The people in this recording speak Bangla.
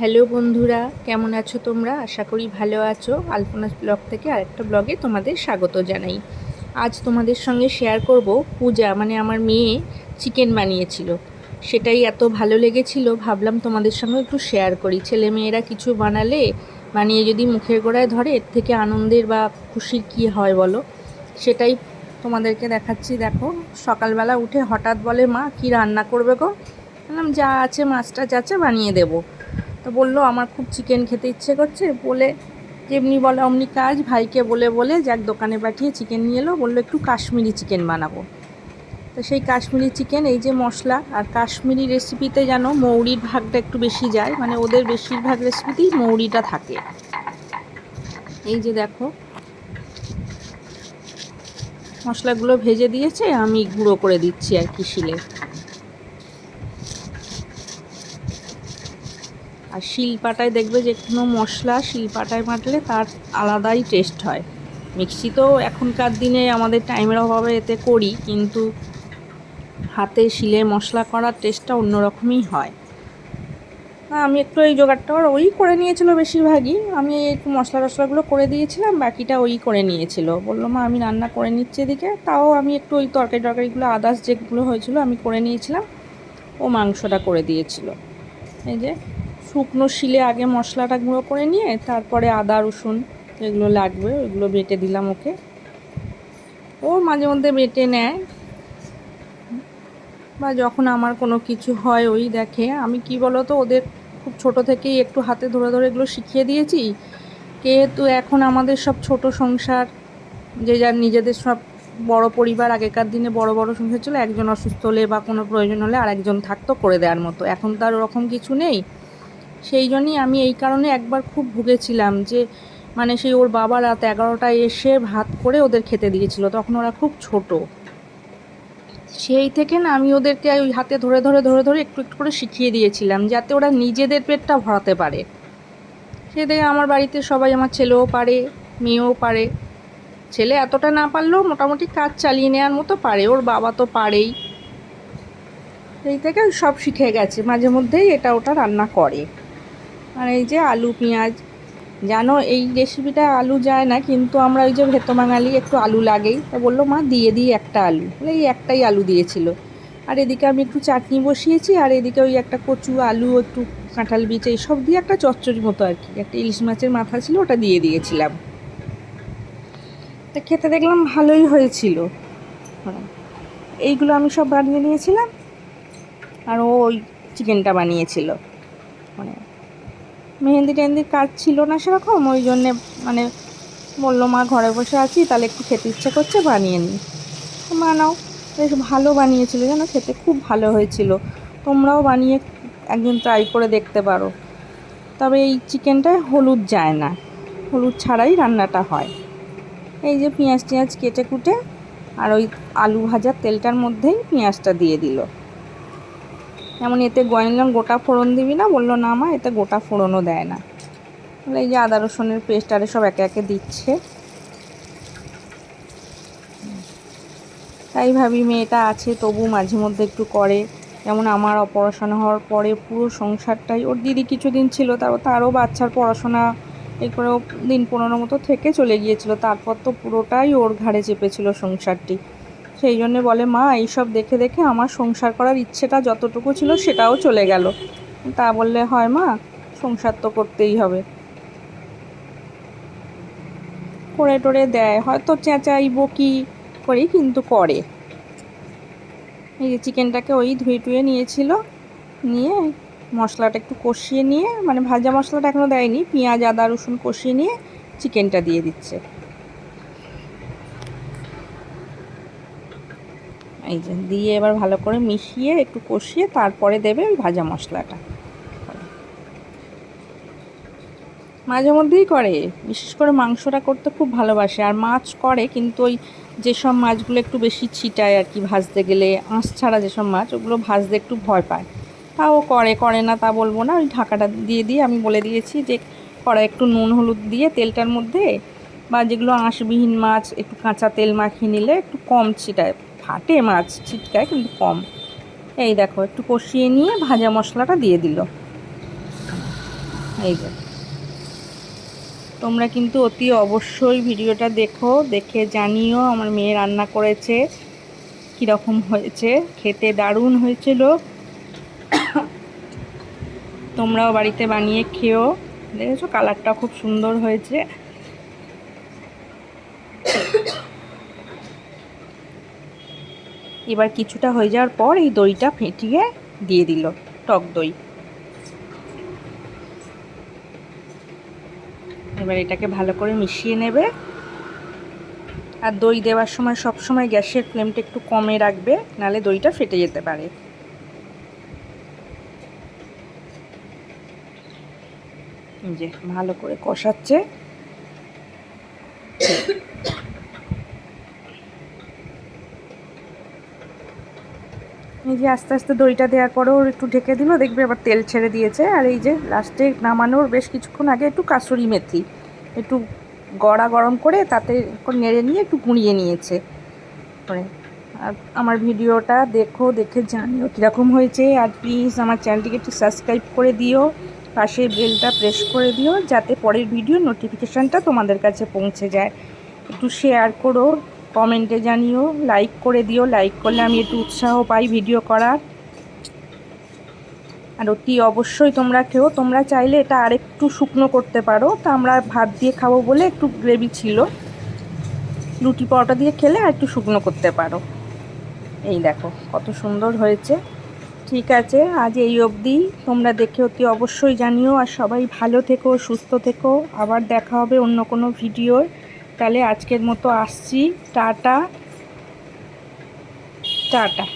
হ্যালো বন্ধুরা, কেমন আছো তোমরা? আশা করি ভালো আছো। আলপনা ব্লগ থেকে আরেকটা ব্লগে তোমাদের স্বাগত জানাই। আজ তোমাদের সঙ্গে শেয়ার করব পূজা মানে আমার মেয়ে চিকেন বানিয়েছিল। সেটাই এত ভালো লেগেছিল, ভাবলাম তোমাদের সঙ্গে একটু শেয়ার করি। ছেলে মেয়েরা কিছু বানালে, বানিয়ে যদি মুখের গোড়ায় ধরে, এর থেকে আনন্দের বা খুশির কী হয় বলো? সেটাই তোমাদেরকে দেখাচ্ছি। দেখো, সকালবেলা উঠে হঠাৎ বলে, মা, কি রান্না করবে গো? বললাম, যা আছে, মাছটা যাচ্ছে বানিয়ে দেবো। তো বলল, আমার খুব চিকেন খেতে ইচ্ছে করছে। বলে, যেমনি বলে অমনি কাজ, ভাইকে বলে বলে যাক দোকানে পাঠিয়ে চিকেন নিয়ে এলো। বলল, একটু কাশ্মীরি চিকেন বানাবো। তো সেই কাশ্মীরি চিকেন, এই যে মশলা আর কাশ্মীরি রেসিপিতে যেন মৌরির ভাগটা একটু বেশি যায় মানে ওদের বেশিরভাগ রেসিপিতেই মৌরিটা থাকে। এই যে দেখো, মশলাগুলো ভেজে দিয়েছে, আমি গুঁড়ো করে দিচ্ছি আর কি শিলে। আর শিলপাটায় দেখবে যে কোনো মশলা শিলপাটায় মাটলে তার আলাদাই টেস্ট হয়। মিক্সি তো এখনকার দিনে আমাদের টাইমের অভাবে এতে করি, কিন্তু হাতে শিলে মশলা করার টেস্টটা অন্যরকমই হয়। আমি একটু এই জোগাড়টা ওই করে নিয়েছিল বেশিরভাগই। আমি একটু মশলা টশলাগুলো করে দিয়েছিলাম, বাকিটা ওই করে নিয়েছিল। বলল, মা, আমি রান্না করে নিচ্ছি এদিকে। তাও আমি একটু ওই তরকারি টরকারিগুলো আদার্স যেগুলো হয়েছিল আমি করে নিয়েছিলাম। ও মাংসটা করে দিয়েছিল। এই যে শুকনো শিলে আগে মশলাটা গুঁড়ো করে নিয়ে তারপরে আদা, রসুন যেগুলো লাগবে ওইগুলো বেটে দিলাম ওকে। ও মাঝে মধ্যে বেটে নেয়। বা যখন আমার কোনো কিছু হয় ওই দেখে। আমি কি বলো তো ওদের খুব ছোট থেকেই একটু হাতে ধরে ধরে এগুলো শিখিয়ে দিয়েছি। যেহেতু এখন আমাদের সব ছোট সংসার, যে যার নিজেদের সব বড় পরিবার আগেকার দিনে বড় বড় সংসার ছিল, একজন অসুস্থ হলে বা কোনো প্রয়োজন হলে আরেকজন থাকতো করে দেওয়ার মতো। এখন তো আর ওরকম কিছু নেই। সেই জন্যই আমি এই কারণে একবার খুব ভুগেছিলাম যে মানে সেই ওর বাবা রাত এগারোটায় এসে ভাত করে ওদের খেতে দিয়েছিল, তখন ওরা খুব ছোট। সেই থেকে না আমি ওদেরকে ওই হাতে ধরে ধরে ধরে ধরে একটু একটু করে শিখিয়ে দিয়েছিলাম, যাতে ওরা নিজেদের পেটটা ভরাতে পারে। সে দেখে আমার বাড়িতে সবাই আমার ছেলেও পারে, মেয়েও পারে। ছেলে এতটা না পারলেও মোটামুটি কাজ চালিয়ে নেওয়ার মতো পারে, ওর বাবা তো পারেই। সেই থেকে সব শিখে গেছে, মাঝে মধ্যেই এটা ওটা রান্না করে। আর এই যে আলু, পেঁয়াজ। জানো, এই রেসিপিটা আলু যায় না, কিন্তু আমরা ওই যে ভেত বাঙালি একটু আলু লাগেই। তা বলল, মা, দিয়ে দিই একটা আলু। বলে, এই একটাই আলু দিয়েছিল। আর এদিকে আমি একটু চাটনি বসিয়েছি, আর এদিকে ওই একটা কচু, আলু, একটু কাঁঠাল বীজ এইসব দিয়ে একটা চচ্চড়ি মতো আর কি। একটা ইলিশ মাছের মাথা ছিল, ওটা দিয়ে দিয়েছিলাম। তা খেতে দেখলাম ভালোই হয়েছিল। হ্যাঁ এইগুলো আমি সব বানিয়ে নিয়েছিলাম, আর ও ওই চিকেনটা বানিয়েছিল। মানে মেহেন্দি টেহেন্দির কাজ ছিল না সেরকম, ওই জন্যে মানে বলল, মা, ঘরে বসে আছি, তাহলে একটু খেতে ইচ্ছে করছে, বানিয়ে নিই। বানাও বেশ ভালো বানিয়েছিল যেন খেতে খুব ভালো হয়েছিল। তোমরাও বানিয়ে একদিন ট্রাই করে দেখতে পারো। তবে এই চিকেনটায় হলুদ যায় না। হলুদ ছাড়াই রান্নাটা হয়। এই যে পেঁয়াজ টিয়াজ কেটে কুটে আর ওই আলু ভাজার তেলটার মধ্যেই পেঁয়াজটা দিয়ে দিল। এমন এতে গয়নলাম গোটা ফোড়ন দিবি না? বলল, না মা, এতে গোটা ফোড়নও দেয় না। এই যে আদা রসুনের পেস্ট আরে সব একে একে দিচ্ছে। তাই ভাবি, মেয়েটা আছে, তবু মাঝে মধ্যে একটু করে। যেমন আমার অপারেশন হওয়ার পরে পুরো সংসারটাই, ওর দিদি কিছুদিন ছিল, তারপর তারও বাচ্চার পড়াশোনা করে দিন পনেরো মতো থেকে চলে গিয়েছিল। তারপর তো পুরোটাই ওর ঘাড়ে চেপেছিল সংসারটি। সেই জন্য বলে, মা, এইসব দেখে দেখে আমার সংসার করার ইচ্ছেটা যতটুকু ছিল সেটাও চলে গেল। তা বললে, হয় মা, সংসার তো করতেই হবে। করে টোরে দেয়, হয়তো চেঁচাই বকি করি, কিন্তু করে। এই যে চিকেনটাকে ওই ধুয়ে টুয়ে নিয়েছিল, নিয়ে মশলাটা একটু কষিয়ে নিয়ে মানে ভাজা মশলাটা এখনও দেয়নি, পেঁয়াজ, আদা, রসুন কষিয়ে নিয়ে চিকেনটা দিয়ে দিচ্ছে। এই যে দিয়ে এবার ভালো করে মিশিয়ে একটু কষিয়ে তারপরে দেবে ওই ভাজা মশলাটা। মাঝে মধ্যেই করে, বিশেষ করে মাংসটা করতে খুব ভালোবাসে। আর মাছ করে, কিন্তু ওই যেসব মাছগুলো একটু বেশি ছিটায় আর কি ভাজতে গেলে, আঁশ ছাড়া যেসব মাছ, ওগুলো ভাজতে একটু ভয় পায়। তাও করে করে না তা বলব না। ওই ঢাকাটা দিয়ে দিয়ে আমি বলে দিয়েছি যে, কড়াই একটু নুন, হলুদ দিয়ে তেলটার মধ্যে বা যেগুলো আঁশবিহীন মাছ, একটু কাঁচা তেল মাখিয়ে নিলে একটু কম ছিটায়। ফাটে, মাছ ছিটকায় কিন্তু কম। এই দেখো, একটু কষিয়ে নিয়ে ভাজা মশলাটা দিয়ে দিল। এই তোমরা কিন্তু অতি অবশ্যই ভিডিওটা দেখো, দেখে জানিও আমার মেয়ে রান্না করেছে, কীরকম হয়েছে, খেতে দারুণ হয়েছিল। তোমরাও বাড়িতে বানিয়ে খেও। দেখেছ কালারটা খুব সুন্দর হয়েছে। এবার কিছুটা হয়ে যাওয়ার পর এই দইটা ফেটিয়ে দিয়ে দিল, টক দই। এবার এটাকে ভালো করে মিশিয়ে নেবে। আর দই দেওয়ার সময় সব সময় গ্যাসের ফ্লেমটা একটু কমে রাখবে, নালে দইটা ফেটে যেতে পারে। যে ভালো করে কষাচ্ছে। যে আস্তে আস্তে দইটা দেওয়ার পরেও একটু ঢেকে দিল, দেখবে আবার তেল ছেড়ে দিয়েছে। আর এই যে লাস্টে নামানোর বেশ কিছুক্ষণ আগে একটু কাসুরি মেথি, একটু গড়া গরম করে তাতে নেড়ে নিয়ে একটু গুঁড়িয়ে নিয়েছে। করে আর আমার ভিডিওটা দেখো, দেখে জানিও কীরকম হয়েছে। আর প্লিজ আমার চ্যানেলটিকে একটু সাবস্ক্রাইব করে দিও, পাশে বেলটা প্রেস করে দিও, যাতে পরের ভিডিও নোটিফিকেশানটা তোমাদের কাছে পৌঁছে যায়। একটু শেয়ার করো। কমেন্টে জানিও লাইক করে দিও। লাইক করলে আমি একটু উৎসাহ পাই ভিডিও করার। আর অতি অবশ্যই তোমরা খেও। তোমরা চাইলে এটা আরেকটু শুকনো করতে পারো। তা আমরা ভাত দিয়ে খাব বলে একটু গ্রেভি ছিল। রুটি পরোটা দিয়ে খেলে আর একটু শুকনো করতে পারো। এই দেখো, কত সুন্দর হয়েছে। ঠিক আছে, আজ এই অবধি। তোমরা দেখে অতি অবশ্যই জানিও। আর সবাই ভালো থেকো, সুস্থ থেকো। আবার দেখা হবে অন্য কোনো ভিডিওর তাহলে আজকের মতো আসছি। টাটা। টাটা।